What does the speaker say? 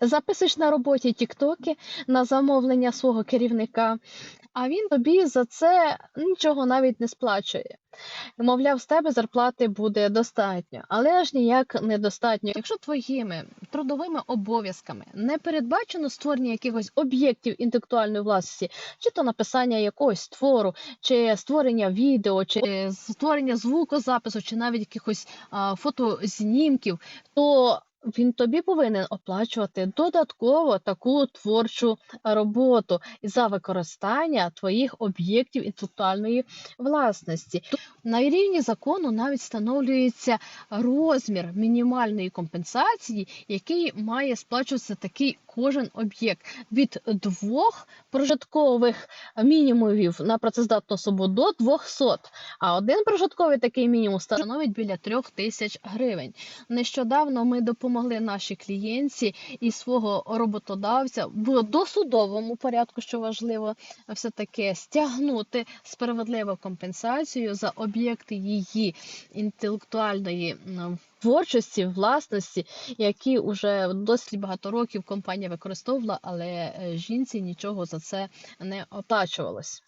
записуєш на роботі тіктоки на замовлення свого керівника, а він тобі за це нічого навіть не сплачує. Мовляв, з тебе зарплати буде достатньо, але ж ніяк недостатньо. Якщо твоїми трудовими обов'язками не передбачено створення якихось об'єктів інтелектуальної власності, чи то написання якогось твору, чи створення відео, чи створення звукозапису, чи навіть якихось а, фотознімків, то він тобі повинен оплачувати додатково таку творчу роботу за використання твоїх об'єктів інтелектуальної власності. На рівні закону навіть встановлюється розмір мінімальної компенсації, який має сплачуватися такий кожен об'єкт від двох прожиткових мінімумів на працездатну особу до 200. А один прожитковий такий мінімум становить біля трьох тисяч гривень. Нещодавно ми допомогли нашій клієнтці і свого роботодавця в досудовому порядку, що важливо, все таки стягнути справедливу компенсацію за об'єкти її інтелектуальної творчості, власності, які вже досить багато років компанія використовувала, але е, жінці нічого за це не оплачувалось.